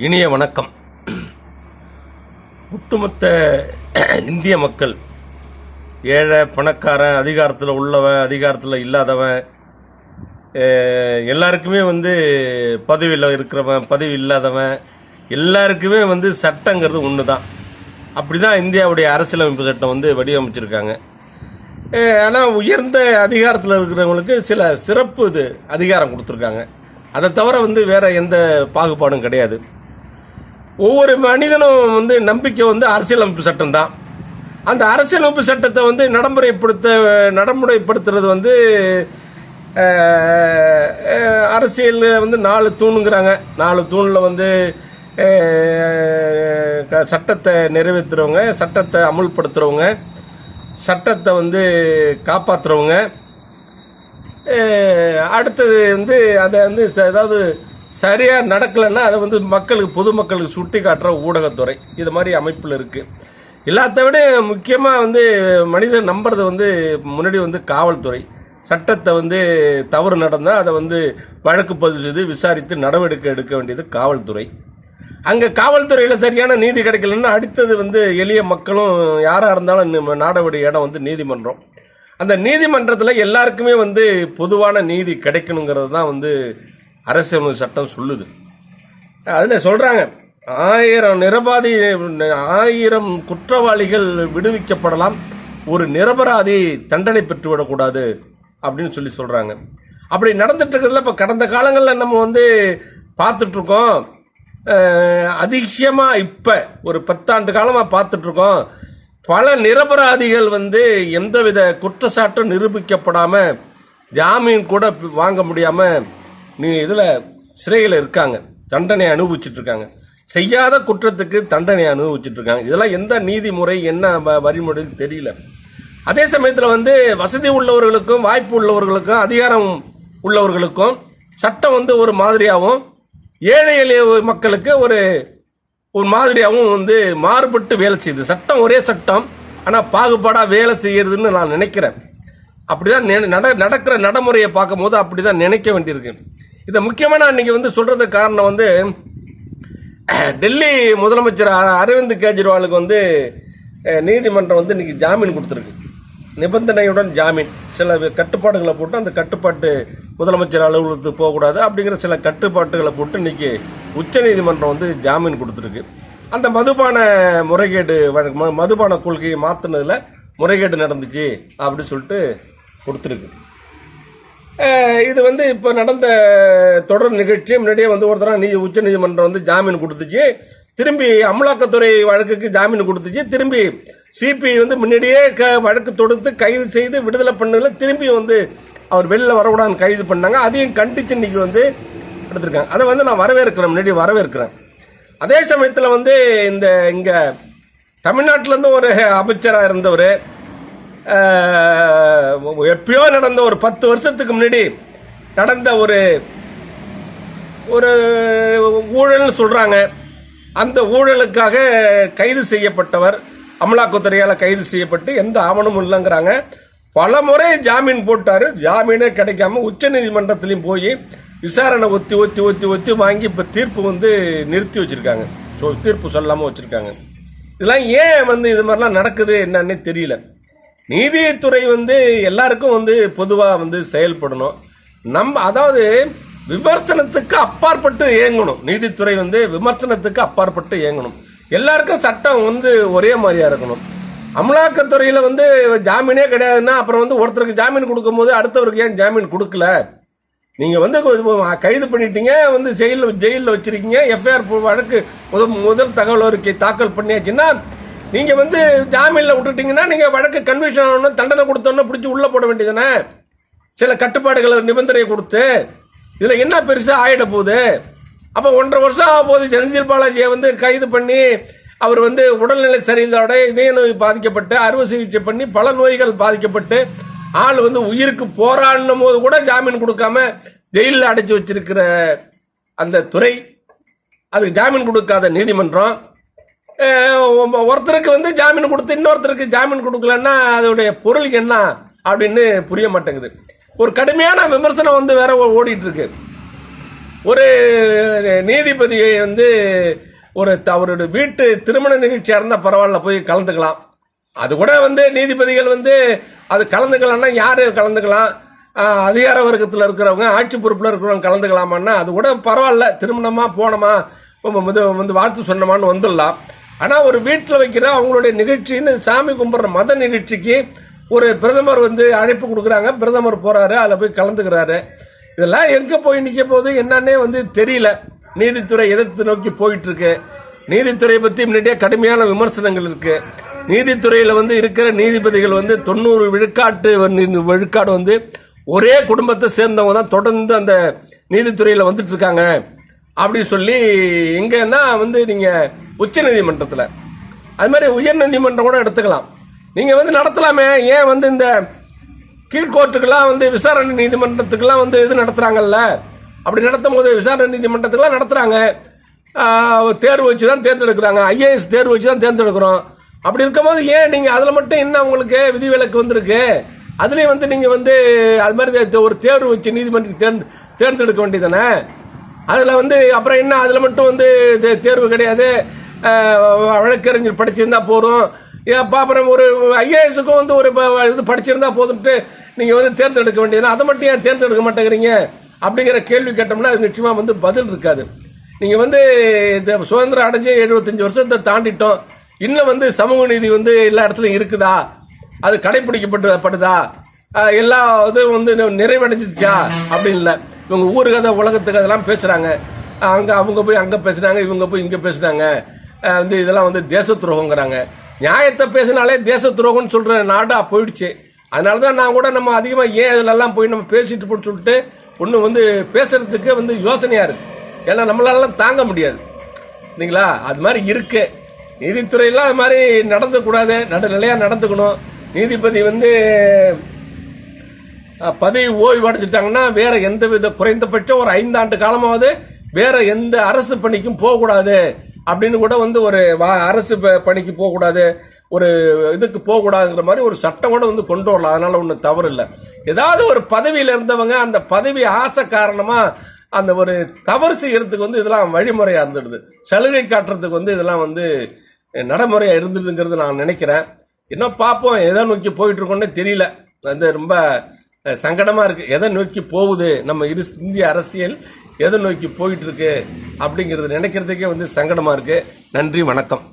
இனிய வணக்கம். ஒட்டுமொத்த இந்திய மக்கள் ஏழை பணக்காரன் அதிகாரத்தில் உள்ளவன் அதிகாரத்தில் இல்லாதவன் எல்லாருக்குமே வந்து பதவியில் இருக்கிறவன் பதவி இல்லாதவன் எல்லாருக்குமே வந்து சட்டங்கிறது ஒன்று தான் அப்படி தான் இந்தியாவுடைய அரசியலமைப்பு சட்டம் வந்து வடிவமைச்சிருக்காங்க. ஆனால் உயர்ந்த அதிகாரத்தில் இருக்கிறவங்களுக்கு சில சிறப்பு இது அதிகாரம் கொடுத்துருக்காங்க. அதை தவிர வந்து வேறு எந்த பாகுபாடும் கிடையாது. ஒவ்வொரு மனிதனும் வந்து நம்பிக்கை வந்து அரசியலமைப்பு சட்டம் தான் அந்த அரசியலமைப்பு சட்டத்தை வந்து நடைமுறைப்படுத்த நடைமுறைப்படுத்துறது வந்து அரசியலில் அரசியல் வந்து நாலு தூணுங்கிறாங்க. நாலு தூணில் வந்து க- சட்டத்தை நிறைவேற்றுறவங்க சட்டத்தை அமுல்படுத்துறவங்க சட்டத்தை வந்து காப்பாற்றுறவங்க அடுத்தது வந்து அதை வந்து ஏதாவது சரியாக நடக்கலைன்னா அதை வந்து மக்களுக்கு பொதுமக்களுக்கு சுட்டி காட்டுற ஊடகத்துறை. இது மாதிரி அமைப்பில் இருக்குது எல்லாத்த விட முக்கியமாக வந்து மனிதன் நம்புறது வந்து முன்னாடி வந்து காவல்துறை. சட்டத்தை வந்து தவறு நடந்தால் அதை வந்து வழக்கு பதிவு செய்து விசாரித்து நடவடிக்கை எடுக்க வேண்டியது காவல்துறை. அங்கே காவல்துறையில் சரியான நீதி கிடைக்கலன்னா அடுத்தது வந்து எளிய மக்களும் யாராக இருந்தாலும் நாடவடி இடம் வந்து நீதிமன்றம். அந்த நீதிமன்றத்தில் எல்லாருக்குமே வந்து பொதுவான நீதி கிடைக்கணுங்கிறது தான் வந்து அரசியலமைப்பு சட்டம் சொல்லுது. அதில் சொல்கிறாங்க ஆயிரம் நிரபாதி ஆயிரம் குற்றவாளிகள் விடுவிக்கப்படலாம் ஒரு நிரபராதி தண்டனை பெற்றுவிடக்கூடாது அப்படின்னு சொல்லி சொல்கிறாங்க அப்படி நடந்துட்டு இருக்கிறதுல இப்போ கடந்த காலங்களில் நம்ம வந்து பார்த்துட்ருக்கோம் அதிகமாக இப்போ ஒரு பத்தாண்டு காலமாக பார்த்துட்ருக்கோம் பல நிரபராதிகள் வந்து எந்தவித குற்றச்சாட்டும் நிரூபிக்கப்படாமல் ஜாமீன் கூட வாங்க முடியாமல் நீ இதில் சிறையில் இருக்காங்க. தண்டனை அனுபவிச்சுட்டு இருக்காங்க செய்யாத குற்றத்துக்கு தண்டனை அனுபவிச்சுட்டு இருக்காங்க இதெல்லாம் எந்த நீதிமுறை என்ன வ- வழிமுறைன்னு தெரியல. அதே சமயத்தில் வந்து வசதி உள்ளவர்களுக்கும் வாய்ப்பு உள்ளவர்களுக்கும் அதிகாரம் உள்ளவர்களுக்கும் சட்டம் வந்து ஒரு மாதிரியாகவும் ஏழை எளிய மக்களுக்கு ஒரு ஒரு மாதிரியாகவும் வந்து மாறுபட்டு வேலை செய்யுது. சட்டம் ஒரே சட்டம் ஆனால் பாகுபாடாக வேலை செய்யறதுன்னு நான் நினைக்கிறேன். அப்படிதான் நட நடக்கிற நடைமுறையை பார்க்கும்போது அப்படிதான் நினைக்க வேண்டியிருக்கு. இதை முக்கியமாக நான் இன்னைக்கு வந்து சொல்கிறதுக்கு காரணம் வந்து டெல்லி முதலமைச்சர் அரவிந்த் கெஜ்ரிவாலுக்கு வந்து நீதிமன்றம் வந்து இன்றைக்கி ஜாமீன் கொடுத்துருக்கு. நிபந்தனையுடன் ஜாமீன். சில கட்டுப்பாடுகளை போட்டு அந்த கட்டுப்பாட்டு முதலமைச்சர் அலுவலகத்துக்கு போகக்கூடாது அப்படிங்கிற சில கட்டுப்பாட்டுகளை போட்டு இன்னைக்கு உச்சநீதிமன்றம் வந்து ஜாமீன் கொடுத்துருக்கு. அந்த மதுபான முறைகேடு வழக்கு ம- மதுபான கொள்கையை மாற்றினதில் முறைகேடு நடந்துச்சு அப்படின்னு சொல்லிட்டு கொடுத்துருக்கு. இது வந்து இப்போ நடந்த தொடர் நிகழ்ச்சி முன்னாடியே வந்து ஒருத்தர நீ உச்ச நீதிமன்றம் வந்து ஜாமீன் கொடுத்துச்சு. திரும்பி அமலாக்கத்துறை வழக்குக்கு ஜாமீன் கொடுத்துச்சு. திரும்பி சிபிஐ வந்து முன்னாடியே க வழக்கு தொடுத்து கைது செய்து விடுதலை பண்ணதில் திரும்பி வந்து அவர் வெளில வரக்கூடாதுன்னு கைது பண்ணாங்க. அதையும் கண்டிச்சு இன்னைக்கு வந்து எடுத்திருக்காங்க. அதை வந்து நான் வரவேற்கிறேன். முன்னாடி வரவேற்கிறேன். அதே சமயத்தில் வந்து இந்த இங்கே தமிழ்நாட்டிலேருந்து ஒரு அமைச்சராக இருந்தவர் எப்பயோ நடந்த ஒரு பத்து வருஷத்துக்கு முன்னாடி நடந்த ஒரு ஒரு ஊழல்னு சொல்கிறாங்க அந்த ஊழலுக்காக கைது செய்யப்பட்டவர் அமலாக்கத்துறையால் கைது செய்யப்பட்டு எந்த ஆவணமும் இல்லைங்கிறாங்க. பல முறை ஜாமீன் போட்டார். ஜாமீனே கிடைக்காம உச்ச நீதிமன்றத்திலையும் போய் விசாரணை ஒத்தி ஒத்தி ஒத்தி ஒத்தி வாங்கி இப்போ தீர்ப்பு வந்து நிறுத்தி வச்சுருக்காங்க. ஸோ தீர்ப்பு சொல்லாமல் வச்சுருக்காங்க. இதெல்லாம் ஏன் வந்து இது மாதிரிலாம் நடக்குது என்னன்னே தெரியல. நீதித்துறை வந்து எல்லாருக்கும் வந்து பொதுவாக வந்து செயல்படணும். நம்ம அதாவது விமர்சனத்துக்கு அப்பாற்பட்டு இயங்கணும். நீதித்துறை வந்து விமர்சனத்துக்கு அப்பாற்பட்டு இயங்கணும். எல்லாருக்கும் சட்டம் வந்து ஒரே மாதிரியா இருக்கணும். அமலாக்கத்துறையில் வந்து ஜாமீனே கிடையாதுன்னா அப்புறம் வந்து ஒருத்தருக்கு ஜாமீன் கொடுக்கும்போது அடுத்தவருக்கு ஏன் ஜாமீன் கொடுக்கல? நீங்கள் வந்து கைது பண்ணிட்டீங்க வந்து ஜெயிலில் ஜெயிலில் வச்சுருக்கீங்க எஃப்ஐஆர் வழக்கு முதல் முதல் தகவல் அறிக்கை தாக்கல் பண்ணியாச்சுன்னா நீங்கள் வந்து ஜாமீனில் விட்டுட்டீங்கன்னா நீங்கள் வழக்கு கன்விஷன் ஆகணும் தண்டனை கொடுத்தோன்னு பிடிச்சி உள்ளே போட வேண்டியதானே சில கட்டுப்பாடுகளை நிபந்தனை கொடுத்து இதில் என்ன பெருசாக ஆகிட போகுது? அப்போ ஒன்றரை வருஷம் ஆக போகுது. செந்தில் பாலாஜியை வந்து கைது பண்ணி அவர் வந்து உடல்நிலை சரியில்லாத இதய நோய் பாதிக்கப்பட்டு அறுவை சிகிச்சை பண்ணி பல நோய்கள் பாதிக்கப்பட்டு ஆள் வந்து உயிருக்கு போராடினும் போது கூட ஜாமீன் கொடுக்காம ஜெயிலில் அடைச்சி வச்சிருக்கிற அந்த துறை அதுக்கு ஜாமீன் கொடுக்காத நீதிமன்றம் ஒருத்தருக்கு வந்து ஜாமீன் கொடுத்து இன்னொருத்தருக்கு ஜாமீன் கொடுக்கலன்னா அதோடைய பொருள் என்ன அப்படின்னு புரிய மாட்டேங்குது. ஒரு கடுமையான விமர்சனம் வந்து வேற ஓடிட்டு இருக்கு ஒரு நீதிபதியை வந்து ஒரு த- அவரோட வீட்டு திருமண நிகழ்ச்சியாக இருந்தால் பரவாயில்ல போய் கலந்துக்கலாம். அது கூட வந்து நீதிபதிகள் வந்து அது கலந்துக்கலாம்னா யார் கலந்துக்கலாம்? அதிகார வர்க்கத்தில் இருக்கிறவங்க ஆட்சி பொறுப்பில் இருக்கிறவங்க கலந்துக்கலாமான்னா அது கூட பரவாயில்ல திருமணமாக போனோமா வந்து வந்து வாழ்த்து சொன்னோமான்னு வந்துடலாம். ஆனால் ஒரு வீட்டில் வைக்கிற அவங்களுடைய நிகழ்ச்சின்னு சாமி கும்பிட்ற மத நிகழ்ச்சிக்கு ஒரு பிரதமர் வந்து அழைப்பு கொடுக்குறாங்க. பிரதமர் போகிறாரு அதில் போய் கலந்துக்கிறாரு. இதெல்லாம் எங்கே போய் நிற்க போகுது என்னன்னே வந்து தெரியல. நீதித்துறை எதிர்த்து நோக்கி போயிட்டுருக்கு. நீதித்துறையை நீதித்துறை பற்றி முன்னாடியே கடுமையான விமர்சனங்கள் இருக்குது நீதித்துறையில் வந்து இருக்கிற நீதிபதிகள் வந்து தொண்ணூறு விழுக்காட்டு விழுக்காடு வந்து ஒரே குடும்பத்தை சேர்ந்தவங்க தான் தொடர்ந்து அந்த நீதித்துறையில் வந்துட்டு இருக்காங்க. அப்படி சொல்லி எங்கன்னா வந்து நீங்கள் உச்ச நீதிமன்றத்தில் அது மாதிரி உயர் நீதிமன்றம் கூட எடுத்துக்கலாம். நீங்கள் வந்து நடத்தலாமே ஏன் வந்து இந்த கீழ்கோர்ட்டுக்கெல்லாம் வந்து விசாரணை நீதிமன்றத்துக்கெல்லாம் வந்து இது நடத்துகிறாங்கல்ல அப்படி நடத்தும் போது விசாரணை நீதிமன்றத்துக்கெல்லாம் நடத்துகிறாங்க தேர்வு வச்சு தான் தேர்ந்தெடுக்கிறாங்க. ஐஏஎஸ் தேர்வு வச்சு தான் தேர்ந்தெடுக்கிறோம். அப்படி இருக்கும்போது ஏன் நீங்கள் அதில் மட்டும் என்ன உங்களுக்கு விதிவிலக்கு வந்திருக்கு? அதுலேயும் வந்து நீங்கள் வந்து அது மாதிரி ஒரு தேர்வு வச்சு நீதிமன்றம் தேர்ந்து தேர்ந்தெடுக்க வேண்டியதானே அதில் வந்து அப்புறம் என்ன? அதில் மட்டும் வந்து தே- தேர்வு கிடையாது. வழக்கறிஞர் படிச்சிருந்தா போதும். ஏன் அப்புறம் ஒரு ஐஏஎஸுக்கும் வந்து ஒரு இது படிச்சிருந்தா போதும்ட்டு நீங்கள் வந்து தேர்ந்தெடுக்க வேண்டியது அதை மட்டும் ஏன் தேர்ந்தெடுக்க மாட்டேங்கிறீங்க? அப்படிங்கிற கேள்வி கேட்டோம்னா அது நிச்சயமாக வந்து பதில் இருக்காது. நீங்கள் வந்து இந்த சுதந்திரம் அடைஞ்சு எழுபத்தஞ்சு வருஷத்தை தாண்டிட்டோம். இன்னும் வந்து சமூக நீதி வந்து எல்லா இடத்துலையும் இருக்குதா? அது கடைபிடிக்கப்பட்டு படுதா எல்லா இதுவும் வந்து நி- நிறைவடைஞ்சிருச்சா? அப்படின்னு இல்லை. இவங்க ஊருக்கு கதை உலகத்துக்கு அதெல்லாம் பேசுகிறாங்க அங்கே அவங்க போய் அங்கே பேசுனாங்க இவங்க போய் இங்கே பேசுனாங்க வந்து இதெல்லாம் வந்து தேச துரோகங்கிறாங்க நியாயத்தை பேசினாலே தேச துரோகம்னு சொல்கிற நாடாக போயிடுச்சு. அதனால தான் நான் கூட நம்ம அதிகமாக ஏன் இதிலெல்லாம் போய் நம்ம பேசிட்டு போட்டு சொல்லிட்டு ஒன்று வந்து பேசுறதுக்கு வந்து யோசனையாக இருக்குது ஏன்னா நம்மளாலாம் தாங்க முடியாது. இல்லைங்களா? அது மாதிரி இருக்கு. நீதித்துறையெல்லாம் அது மாதிரி நடந்துக்கூடாது. நடுநிலையாக நடந்துக்கணும். நீதிபதி வந்து பதவி ஓய்வு அடைஞ்சிட்டாங்கன்னா வேற எந்த வித குறைந்தபட்சம் ஒரு ஐந்தாண்டு காலமாவது வேற எந்த அரசு பணிக்கும் போகக்கூடாது. அப்படின்னு கூட வந்து ஒரு வா- அரசு ப- பணிக்கு போகக்கூடாது ஒரு இதுக்கு போகக்கூடாதுங்கிற மாதிரி ஒரு சட்டம் கூட வந்து கொண்டு வரலாம். அதனால ஒன்றும் தவறு இல்லை ஏதாவது ஒரு பதவியில் இருந்தவங்க அந்த பதவி ஆசை காரணமாக அந்த ஒரு தவறு செய்கிறதுக்கு வந்து இதெல்லாம் வழிமுறையாக இருந்துடுது. சலுகை காட்டுறதுக்கு வந்து இதெல்லாம் வந்து நடைமுறையாக இருந்துடுதுங்கிறது நான் நினைக்கிறேன். இன்னும் பார்ப்போம் எதை நோக்கி போயிட்டுருக்கோன்னே தெரியல. வந்து ரொம்ப சங்கடமாக இருக்குது எதை நோக்கி போகுது நம்ம இரு இந்திய அரசியல் எதை நோக்கி போயிட்டு இருக்கு அப்படிங்கிறது நினைக்கிறதுக்கே வந்து சங்கடமா இருக்கு. நன்றி வணக்கம்.